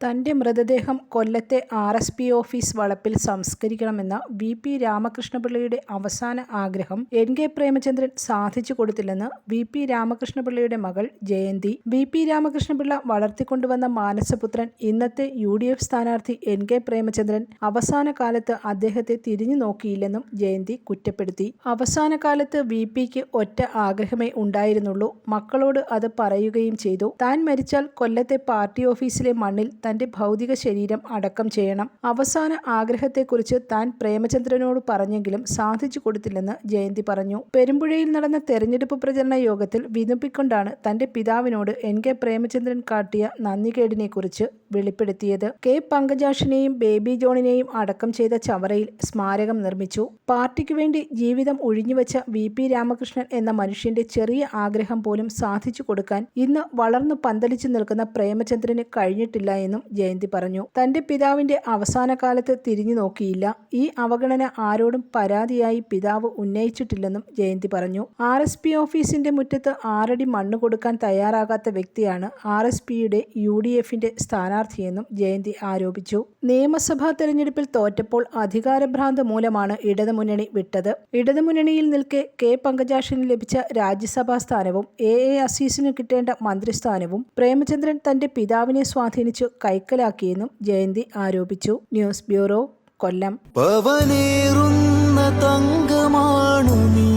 തന്റെ മൃതദേഹം കൊല്ലത്തെ ആർ എസ് പി ഓഫീസ് വളപ്പിൽ സംസ്കരിക്കണമെന്ന വി പി രാമകൃഷ്ണപിള്ളയുടെ അവസാന ആഗ്രഹം എൻ കെ പ്രേമചന്ദ്രൻ സാധിച്ചു കൊടുത്തില്ലെന്ന് വി പി രാമകൃഷ്ണപിള്ളയുടെ മകൾ ജയന്തി. വി പി രാമകൃഷ്ണപിള്ള വളർത്തിക്കൊണ്ടുവന്ന മാനസപുത്രൻ ഇന്നത്തെ യു ഡി എഫ് സ്ഥാനാർത്ഥി എൻ കെ പ്രേമചന്ദ്രൻ അവസാന കാലത്ത് അദ്ദേഹത്തെ തിരിഞ്ഞു നോക്കിയില്ലെന്നും ജയന്തി കുറ്റപ്പെടുത്തി. അവസാന കാലത്ത് വി പിക്ക് ഒറ്റ ആഗ്രഹമേ ഉണ്ടായിരുന്നുള്ളൂ. മക്കളോട് അത് പറയുകയും ചെയ്തു. താൻ മരിച്ചാൽ കൊല്ലത്തെ പാർട്ടി ഓഫീസിലെ മണ്ണിൽ തന്റെ ഭൗതിക ശരീരം അടക്കം ചെയ്യണം. അവസാന ആഗ്രഹത്തെക്കുറിച്ച് താൻ പ്രേമചന്ദ്രനോട് പറഞ്ഞെങ്കിലും സാധിച്ചു കൊടുത്തില്ലെന്ന് ജയന്തി പറഞ്ഞു. പെരുമ്പുഴയിൽ നടന്ന തെരഞ്ഞെടുപ്പ് പ്രചരണ യോഗത്തിൽ വിനുപ്പിക്കൊണ്ടാണ് തന്റെ പിതാവിനോട് എൻ കെ പ്രേമചന്ദ്രൻ കാട്ടിയ നന്ദികേടിനെക്കുറിച്ച് വെളിപ്പെടുത്തിയത്. കെ പങ്കജാഷിനെയും ബേബി ജോണിനെയും അടക്കം ചെയ്ത ചവറയിൽ സ്മാരകം നിർമ്മിച്ചു. പാർട്ടിക്കു വേണ്ടി ജീവിതം ഒഴിഞ്ഞുവെച്ച വി പി രാമകൃഷ്ണൻ എന്ന മനുഷ്യന്റെ ചെറിയ ആഗ്രഹം പോലും സാധിച്ചു കൊടുക്കാൻ ഇന്ന് വളർന്നു പന്തലിച്ചു നിൽക്കുന്ന പ്രേമചന്ദ്രന് കഴിഞ്ഞിട്ടില്ല എന്നും ജയന്തി പറഞ്ഞു. തന്റെ പിതാവിന്റെ അവസാന കാലത്ത് തിരിഞ്ഞു നോക്കിയില്ല. ഈ അവഗണന ആരോടും പരാതിയായി പിതാവ് ഉന്നയിച്ചിട്ടില്ലെന്നും ജയന്തി പറഞ്ഞു. ആർ എസ് പി ഓഫീസിന്റെ മുറ്റത്ത് ആറടി മണ്ണ് കൊടുക്കാൻ തയ്യാറാകാത്ത വ്യക്തിയാണ് ആർ എസ് പിയുടെ യു ഡി എഫിന്റെ സ്ഥാനാർത്ഥിയെന്നും ജയന്തി ആരോപിച്ചു. നിയമസഭാ തെരഞ്ഞെടുപ്പിൽ തോറ്റപ്പോൾ അധികാരഭ്രാന്ത് മൂലമാണ് ഇടതുമുന്നണി വിട്ടത്. ഇടതുമുന്നണിയിൽ നിൽക്കെ കെ പങ്കജാഷിന് ലഭിച്ച രാജ്യസഭാ സ്ഥാനവും എ എ അസീസിന് കിട്ടേണ്ട മന്ത്രിസ്ഥാനവും പ്രേമചന്ദ്രൻ തന്റെ പിതാവിനെ സ്വാധീനിച്ചു. കൈക്കലാക്കിയെന്നും ജയന്തി ആരോപിച്ചു. ന്യൂസ് ബ്യൂറോ കൊല്ലം. പവനേറുന്ന തങ്കമാണു നീ.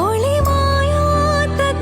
ഒളിമായാത്ത